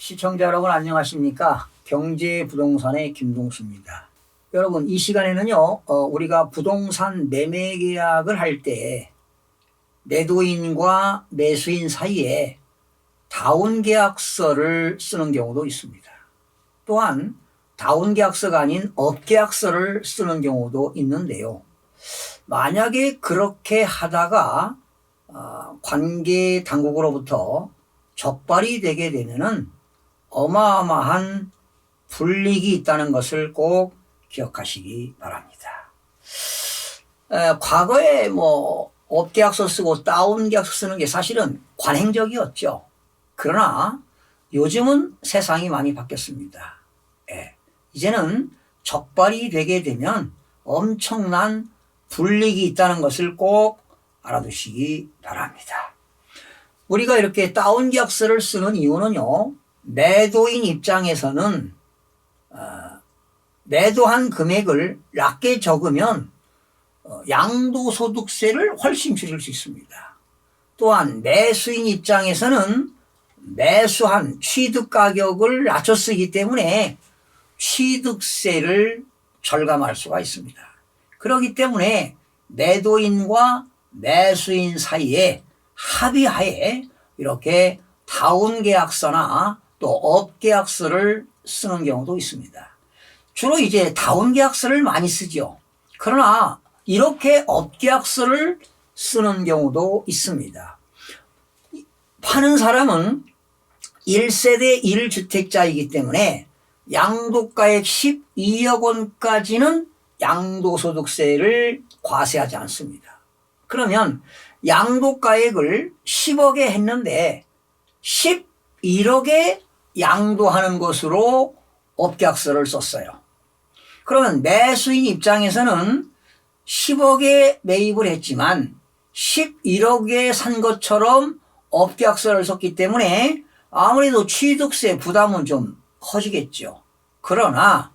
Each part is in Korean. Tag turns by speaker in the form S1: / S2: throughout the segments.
S1: 시청자 여러분 안녕하십니까? 경제 부동산의 김동수입니다. 여러분 이 시간에는요 어, 우리가 부동산 매매 계약을 할 때 매도인과 매수인 사이에 다운 계약서를 쓰는 경우도 있습니다. 또한 다운 계약서가 아닌 업 계약서를 쓰는 경우도 있는데요. 만약에 그렇게 하다가 어, 관계 당국으로부터 적발이 되게 되면은 어마어마한 불이익이 있다는 것을 꼭 기억하시기 바랍니다. 에, 과거에 뭐 업계약서 쓰고 다운계약서 쓰는 게 사실은 관행적이었죠. 그러나 요즘은 세상이 많이 바뀌었습니다. 예, 이제는 적발이 되게 되면 엄청난 불이익이 있다는 것을 꼭 알아두시기 바랍니다. 우리가 이렇게 다운계약서를 쓰는 이유는요, 매도인 입장에서는 어, 매도한 금액을 낮게 적으면 어, 양도소득세를 훨씬 줄일 수 있습니다. 또한 매수인 입장에서는 매수한 취득 가격을 낮춰 쓰기 때문에 취득세를 절감할 수가 있습니다. 그렇기 때문에 매도인과 매수인 사이에 합의하에 이렇게 다운 계약서나 또 업 계약서를 쓰는 경우도 있습니다. 주로 이제 다운 계약서를 많이 쓰죠. 그러나 이렇게 업 계약서를 쓰는 경우도 있습니다. 파는 사람은 1세대 1주택자이기 때문에 양도가액 12억 원까지는 양도소득세를 과세하지 않습니다. 그러면 양도가액을 10억에 했는데 11억에 양도하는 것으로 업계약서를 썼어요. 그러면 매수인 입장에서는 10억에 매입을 했지만 11억에 산 것처럼 업계약서를 썼기 때문에 아무래도 취득세 부담은 좀 커지겠죠. 그러나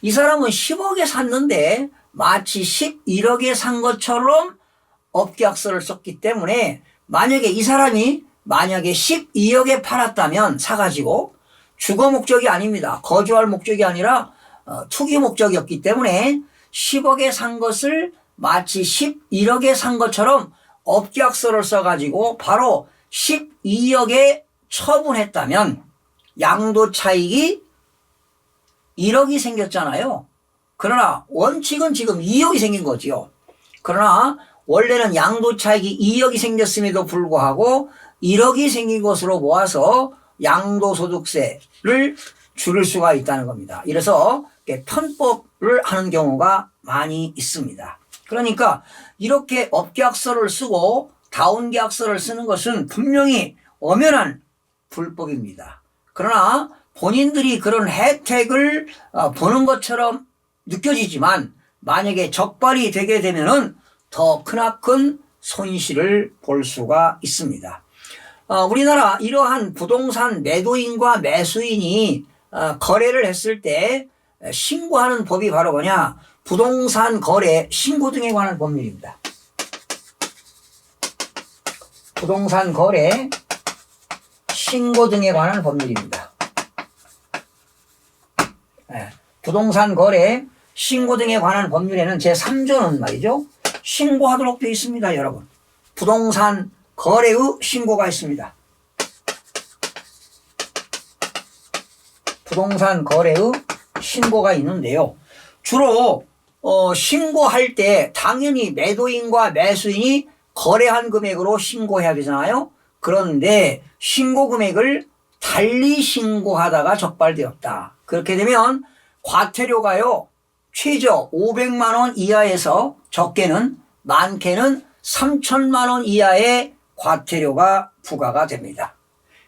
S1: 이 사람은 10억에 샀는데 마치 11억에 산 것처럼 업계약서를 썼기 때문에 만약에 이 사람이 만약에 12억에 팔았다면 사가지고 주거 목적이 아닙니다. 거주할 목적이 아니라 어, 투기 목적이었기 때문에 10억에 산 것을 마치 11억에 산 것처럼 업계약서를 써가지고 바로 12억에 처분했다면 양도 차익이 1억이 생겼잖아요. 그러나 원칙은 지금 2억이 생긴 거지요. 그러나 원래는 양도 차익이 2억이 생겼음에도 불구하고 1억이 생긴 것으로 모아서 양도소득세를 줄일 수가 있다는 겁니다. 이래서 편법을 하는 경우가 많이 있습니다. 그러니까 이렇게 업계약서를 쓰고 다운계약서를 쓰는 것은 분명히 엄연한 불법입니다. 그러나 본인들이 그런 혜택을 어, 보는 것처럼 느껴지지만 만약에 적발이 되게 되면은 더 크나큰 손실을 볼 수가 있습니다. 어, 우리나라 이러한 부동산 매도인과 매수인이 어, 거래를 했을 때 신고하는 법이 바로 뭐냐? 부동산 거래 신고 등에 관한 법률입니다. 부동산 거래 신고 등에 관한 법률입니다. 예, 부동산 거래 신고 등에 관한 법률에는 제3조는 말이죠. 신고하도록 되어 있습니다, 여러분. 부동산 거래의 신고가 있습니다. 부동산 거래의 신고가 있는데요. 주로 어, 신고할 때 당연히 매도인과 매수인이 거래한 금액으로 신고해야 되잖아요. 그런데 신고 금액을 달리 신고하다가 적발되었다. 그렇게 되면 과태료가요. 최저 500만 원 이하에서 적게는 많게는 3천만 원 이하의 과태료가 부과가 됩니다.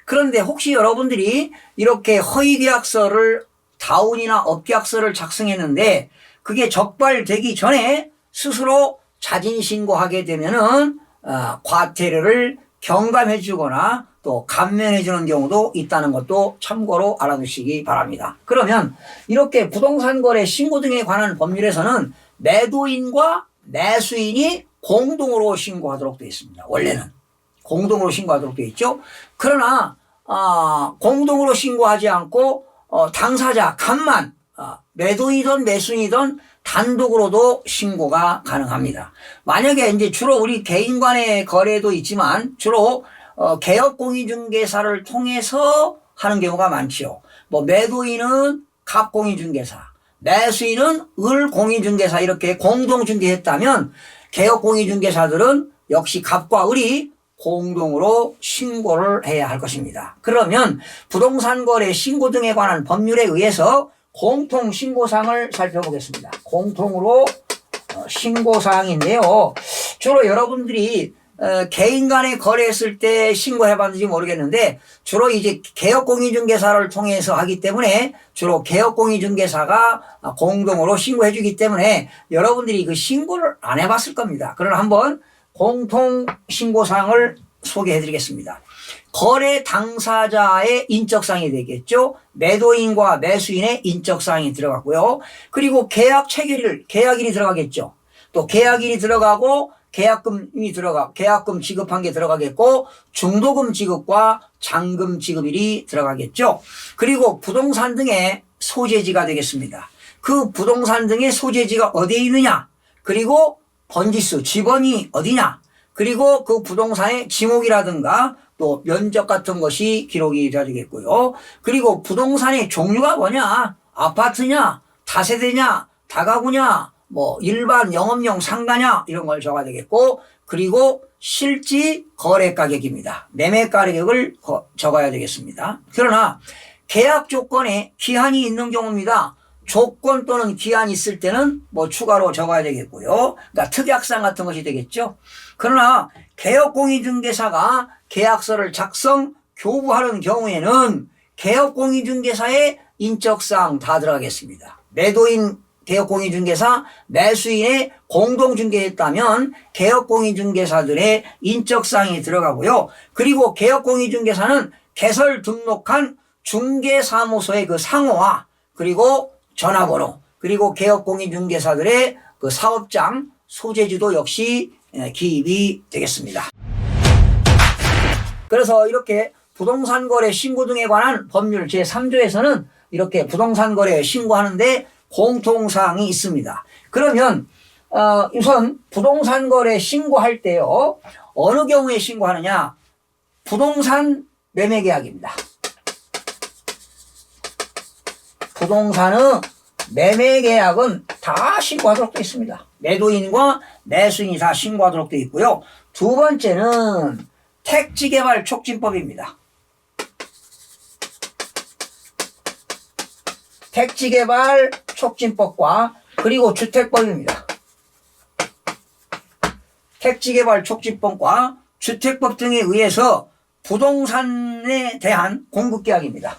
S1: 그런데 혹시 여러분들이 이렇게 허위계약서를 다운이나 업계약서를 작성했는데 그게 적발되기 전에 스스로 자진 신고하게 되면은 어, 과태료를 경감해 주거나 또 감면해 주는 경우도 있다는 것도 참고로 알아두시기 바랍니다. 그러면 이렇게 부동산 거래 신고 등에 관한 법률에서는 매도인과 매수인이 공동으로 신고하도록 되어 있습니다. 원래는 공동으로 신고하도록 되어 있죠. 그러나 아, 공동으로 신고하지 않고 어, 당사자 간만 아, 매도이든 매수이든 단독으로도 신고가 가능합니다. 만약에 이제 주로 우리 개인 간의 거래도 있지만 주로 어, 개업 공인중개사를 통해서 하는 경우가 많지요. 뭐 매도인은 갑 공인중개사, 매수인은 을 공인중개사 이렇게 공동 중개했다면 개업 공인중개사들은 역시 갑과 을이 공동으로 신고를 해야 할 것입니다. 그러면 부동산 거래 신고 등에 관한 법률에 의해서 공통 신고사항을 살펴보겠습니다. 공통으로 어, 신고사항인데요. 주로 여러분들이 어, 개인 간에 거래했을 때 신고해 봤는지 모르겠는데 주로 이제 개업공인중개사를 통해서 하기 때문에 주로 개업공인중개사가 공동으로 신고해 주기 때문에 여러분들이 그 신고를 안 해봤을 겁니다. 그러나 한번 공통 신고사항을 소개해 드리겠습니다. 거래 당사자의 인적사항이 되겠죠. 매도인과 매수인의 인적사항이 들어갔고요. 그리고 계약 체결일, 계약일이 들어가겠죠. 또 계약일이 들어가고 계약금이 들어가, 계약금 지급한 게 들어가겠고, 중도금 지급과 잔금 지급일이 들어가겠죠. 그리고 부동산 등의 소재지가 되겠습니다. 그 부동산 등의 소재지가 어디에 있느냐? 그리고 번지수, 지번이 어디냐? 그리고 그 부동산의 지목이라든가 또 면적 같은 것이 기록이 되겠고요. 그리고 부동산의 종류가 뭐냐? 아파트냐? 다세대냐? 다가구냐? 뭐 일반 영업용 상가냐? 이런 걸 적어야 되겠고 그리고 실지 거래 가격입니다. 매매 가격을 거- 적어야 되겠습니다. 그러나 계약 조건에 기한이 있는 경우입니다. 조건 또는 기한이 있을 때는 뭐 추가로 적어야 되겠고요. 그러니까 특약상 같은 것이 되겠죠. 그러나 개업공인중개사가 계약서를 작성, 교부하는 경우에는 개업공인중개사의 인적사항 다 들어가겠습니다. 매도인 개업공인중개사, 매수인의 공동중개했다면 개업공인중개사들의 인적사항이 들어가고요. 그리고 개업공인중개사는 개설 등록한 중개사무소의 그 상호와 그리고 전화번호 그리고 개업공인중개사들의 그 사업장 소재지도 역시 예, 기입이 되겠습니다. 그래서 이렇게 부동산 거래 신고 등에 관한 법률 제3조에서는 이렇게 부동산 거래 신고하는데 공통사항이 있습니다. 그러면 어, 우선 부동산 거래 신고할 때요 어느 경우에 신고하느냐 부동산 매매 계약입니다. 부동산의 매매 계약은 다 신고하도록 되어 있습니다. 매도인과 매수인이 다 신고하도록 되어 있고요. 두 번째는 택지개발 촉진법입니다. 택지개발 촉진법과 그리고 주택법입니다. 택지개발 촉진법과 주택법 등에 의해서 부동산에 대한 공급계약입니다.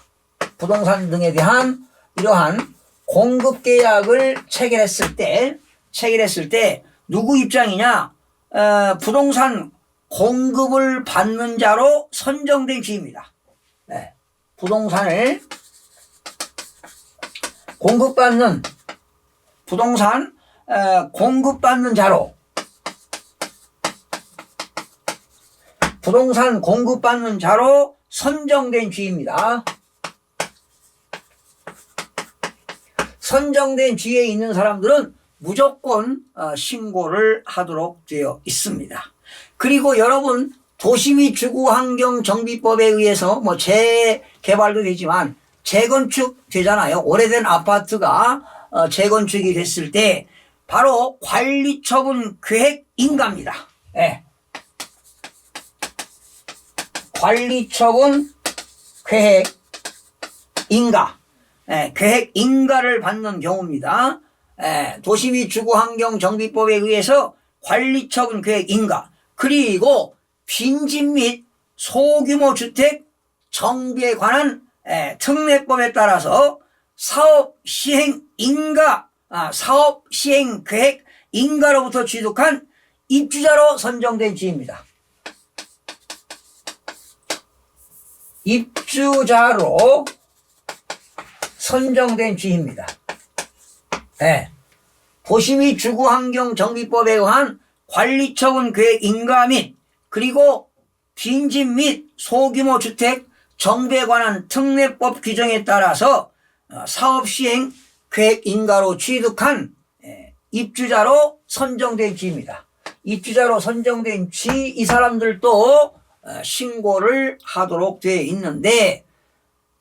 S1: 부동산 등에 대한 이러한 공급 계약을 체결했을 때, 체결했을 때 누구 입장이냐? 어, 부동산 공급을 받는 자로 선정된 주입니다. 네. 부동산을 공급받는 부동산 어, 공급받는 자로 부동산 공급받는 자로 선정된 주입니다. 선정된 주에 있는 사람들은 무조건 어, 신고를 하도록 되어 있습니다. 그리고 여러분 도시및 주거환경 정비법에 의해서 뭐 재개발도 되지만 재건축 되잖아요. 오래된 아파트가 어, 재건축이 됐을 때 바로 관리처분 계획 인가입니다. 예. 관리처분 계획 인가. 예, 계획 인가를 받는 경우입니다. 예, 도시및 주거환경 정비법에 의해서 관리처분 계획 인가 그리고 빈집 및 소규모 주택 정비에 관한 예, 특례법에 따라서 사업 시행 인가 아, 사업 시행 계획 인가로부터 취득한 입주자로 선정된 지입니다. 입주자로 선정된 주입니다. 네. 도시및 주거환경정비법에 의한 관리처분 계획 인가 및 그리고 빈집 및 소규모 주택 정부에 관한 특례법 규정에 따라서 어, 사업 시행 계획 인가로 취득한 예, 입주자로 선정된 지입니다. 입주자로 선정된 지 이 사람들도 어, 신고를 하도록 되어 있는데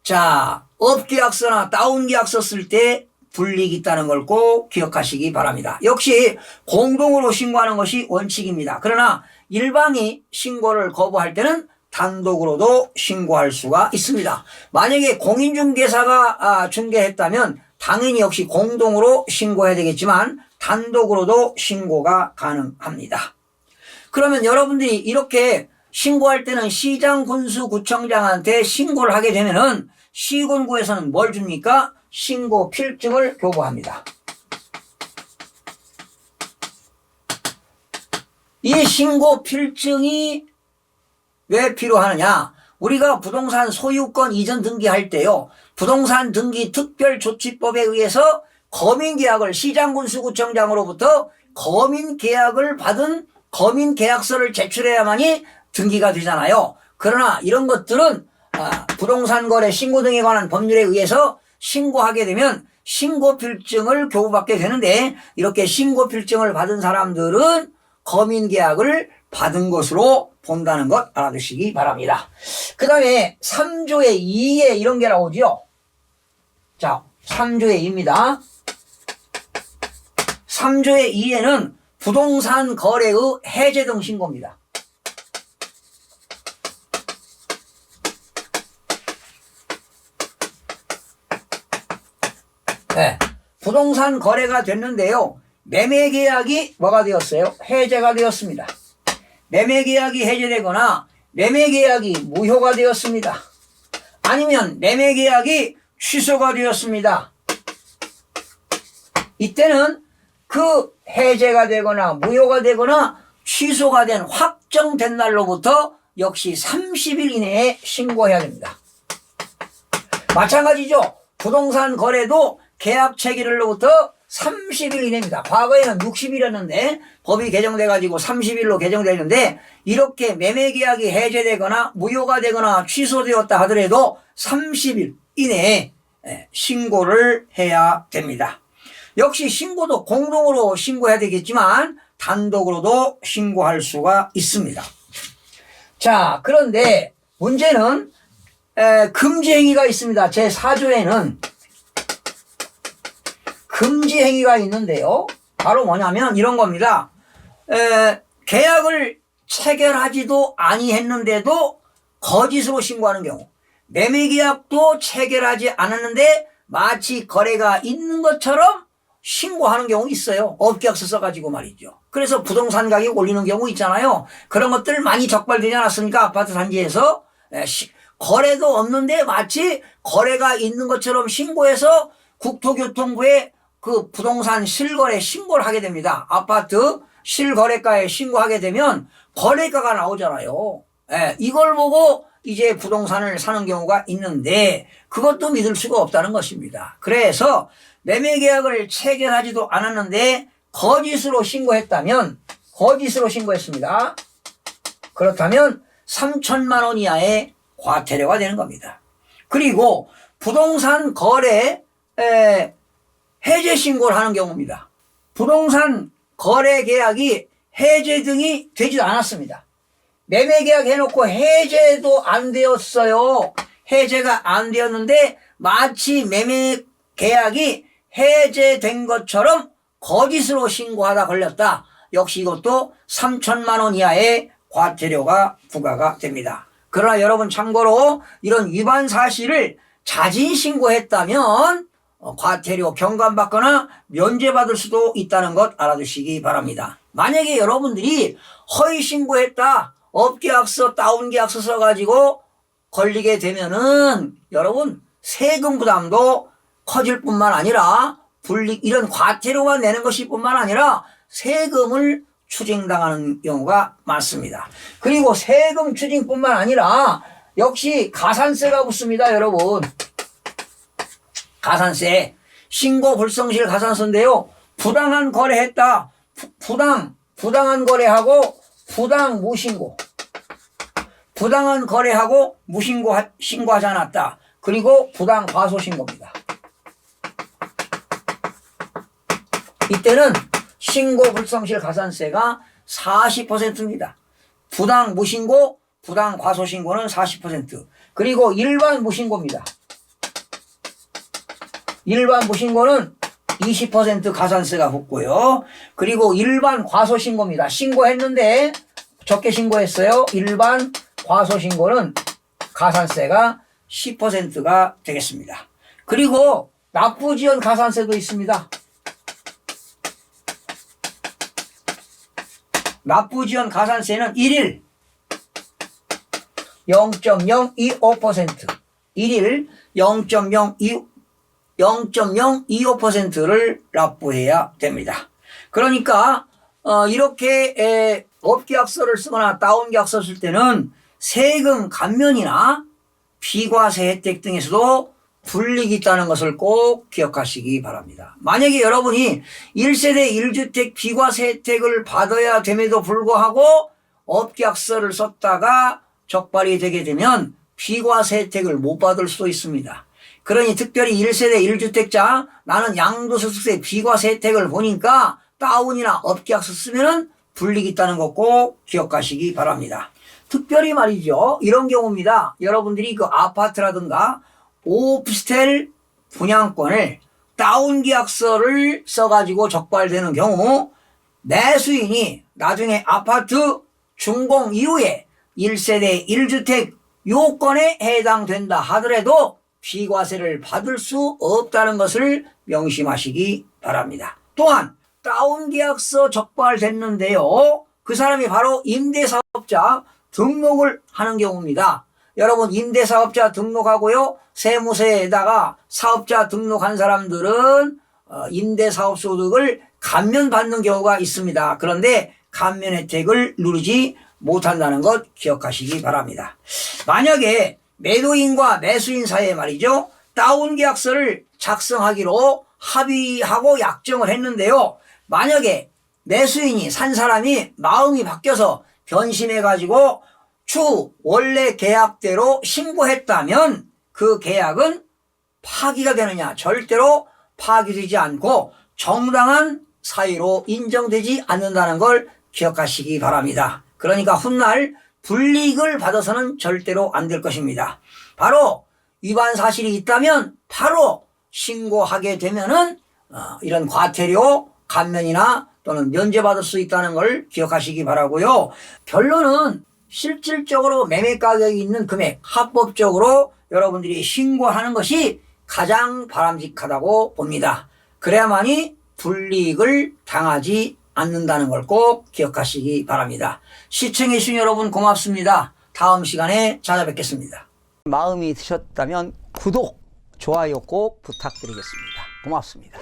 S1: 자 업계약 서나 다운계약서 쓸때 불이익이 있다는 걸 꼭 기억하시기 바랍니다. 역시 공동으로 신고하는 것이 원칙입니다. 그러나 일방이 신고를 거부할 때는 단독으로도 신고할 수가 있습니다. 만약에 공인중개사가 아, 중개했다면 당연히 역시 공동으로 신고해야 되겠지만 단독으로도 신고가 가능합니다. 그러면 여러분들이 이렇게 신고할 때는 시장 군수 구청장한테 신고를 하게 되면은 시군구에서는 뭘 줍니까? 신고 필증을 교부합니다. 이 신고 필증이 왜 필요하느냐? 우리가 부동산 소유권 이전 등기할 때요. 부동산 등기 특별조치법에 의해서 거민계약을 시장군수구청장으로부터 거민계약을 받은 거민계약서를 제출해야만이 등기가 되잖아요. 그러나 이런 것들은 아, 부동산 거래 신고 등에 관한 법률에 의해서 신고하게 되면 신고 필증을 교부받게 되는데 이렇게 신고 필증을 받은 사람들은 거민 계약을 받은 것으로 본다는 것 알아두시기 바랍니다. 그 다음에 3조의 2에 이런 게 나오죠. 자, 3조의 2입니다. 3조의 2에는 부동산 거래의 해제 등 신고입니다. 네. 부동산 거래가 됐는데요. 매매 계약이 뭐가 되었어요? 해제가 되었습니다. 매매 계약이 해제되거나 매매 계약이 무효가 되었습니다. 아니면 매매 계약이 취소가 되었습니다. 이때는 그 해제가 되거나 무효가 되거나 취소가 된 확정된 날로부터 역시 30일 이내에 신고해야 됩니다. 마찬가지죠. 부동산 거래도 계약 체결일로부터 30일 이내입니다. 과거에는 60일이었는데 법이 개정돼 가지고 30일로 개정되는데 이렇게 매매 계약이 해제되거나 무효가 되거나 취소되었다 하더라도 30일 이내에 예, 신고를 해야 됩니다. 역시 신고도 공동으로 신고해야 되겠지만 단독으로도 신고할 수가 있습니다. 자, 그런데 문제는 에, 금지 행위가 있습니다. 제 4조에는 금지 행위가 있는데요. 바로 뭐냐면 이런 겁니다. 에, 계약을 체결하지도 아니했는데도 거짓으로 신고하는 경우, 매매 계약도 체결하지 않았는데 마치 거래가 있는 것처럼 신고하는 경우 있어요. 업계약서 써가지고 말이죠. 그래서 부동산 가격 올리는 경우 있잖아요. 그런 것들 많이 적발되지 않았습니까? 아파트 단지에서 거래도 없는데 마치 거래가 있는 것처럼 신고해서 국토교통부에 그 부동산 실거래 신고를 하게 됩니다. 아파트 실거래가에 신고하게 되면 거래가가 나오잖아요. 예, 이걸 보고 이제 부동산을 사는 경우가 있는데 그것도 믿을 수가 없다는 것입니다. 그래서 매매 계약을 체결하지도 않았는데 거짓으로 신고했다면 거짓으로 신고했습니다. 그렇다면 3천만 원 이하의 과태료가 되는 겁니다. 그리고 부동산 거래 에, 해제 신고를 하는 경우입니다. 부동산 거래 계약이 해제 등이 되지도 않았습니다. 매매 계약 해놓고 해제도 안 되었어요. 해제가 안 되었는데 마치 매매 계약이 해제된 것처럼 거짓으로 신고하다 걸렸다. 역시 이것도 3천만 원 이하의 과태료가 부과가 됩니다. 그러나 여러분 참고로 이런 위반 사실을 자진 신고했다면 어, 과태료 경감받거나 면제받을 수도 있다는 것 알아두시기 바랍니다. 만약에 여러분들이 허위 신고했다, 업계약서, 다운계약서 써가지고 걸리게 되면은 여러분 세금 부담도 커질 뿐만 아니라 불이익 이런 과태료만 내는 것이 뿐만 아니라 세금을 추징당하는 경우가 많습니다. 그리고 세금 추징뿐만 아니라 역시 가산세가 붙습니다, 여러분. 가산세. 신고 불성실 가산세인데요. 부당한 거래했다. 부, 부당, 부당한 거래하고 부당 무신고. 부당한 거래하고 무신고 신고하지 않았다. 그리고 부당 과소 신고입니다. 이때는 신고 불성실 가산세가 40%입니다. 부당 무신고, 부당 과소 신고는 40%. 그리고 일반 무신고입니다. 일반 무신고는 20% 가산세가 붙고요. 그리고 일반 과소 신고입니다. 신고했는데 적게 신고했어요. 일반 과소 신고는 가산세가 10%가 되겠습니다. 그리고 납부 지연 가산세도 있습니다. 납부 지연 가산세는 1일 0.025% 1일 0.02 0.025%를 납부해야 됩니다. 그러니까 어, 이렇게 에, 업계약서를 쓰거나 다운계약서 쓸 때는 세금 감면이나 비과세 혜택 등에서도 불이익이 있다는 것을 꼭 기억하시기 바랍니다. 만약에 여러분이 1세대 1주택 비과세 혜택을 받아야 됨에도 불구하고 업계약서를 썼다가 적발이 되게 되면 비과세 혜택을 못 받을 수도 있습니다. 그러니 특별히 1세대 1주택자 나는 양도소득세 비과세 혜택을 보니까 다운이나 업계약서 쓰면은 불이익이 있다는 거꼭 기억하시기 바랍니다. 특별히 말이죠. 이런 경우입니다. 여러분들이 그 아파트라든가 오피스텔 분양권을 다운 계약서를 써가지고 적발되는 경우 매수인이 나중에 아파트 준공 이후에 1세대 1주택 요건에 해당된다 하더라도 비과세를 받을 수 없다는 것을 명심하시기 바랍니다. 또한 다운 계약서 적발됐는데요. 그 사람이 바로 임대사업자 등록을 하는 경우입니다. 여러분 임대사업자 등록하고요. 세무서에다가 사업자 등록한 사람들은 어, 임대사업소득을 감면받는 경우가 있습니다. 그런데 감면 혜택을 누리지 못한다는 것 기억하시기 바랍니다. 만약에 매도인과 매수인 사이에 말이죠. 다운 계약서를 작성하기로 합의하고 약정을 했는데요. 만약에 매수인이 산 사람이 마음이 바뀌어서 변심해가지고 추후 원래 계약대로 신고했다면 그 계약은 파기가 되느냐? 절대로 파기되지 않고 정당한 사유로 인정되지 않는다는 걸 기억하시기 바랍니다. 그러니까 훗날 불이익을 받아서는 절대로 안 될 것입니다. 바로 위반 사실이 있다면 바로 신고하게 되면은 어, 이런 과태료 감면이나 또는 면제받을 수 있다는 걸 기억하시기 바라고요. 결론은 실질적으로 매매 가격이 있는 금액 합법적으로 여러분들이 신고하는 것이 가장 바람직하다고 봅니다. 그래야만이 불이익을 당하지 않는다는 걸 꼭 기억하시기 바랍니다. 시청해주신 여러분 고맙습니다. 다음 시간에 찾아뵙겠습니다. 마음이 드셨다면 구독, 좋아요 꼭 부탁드리겠습니다. 고맙습니다.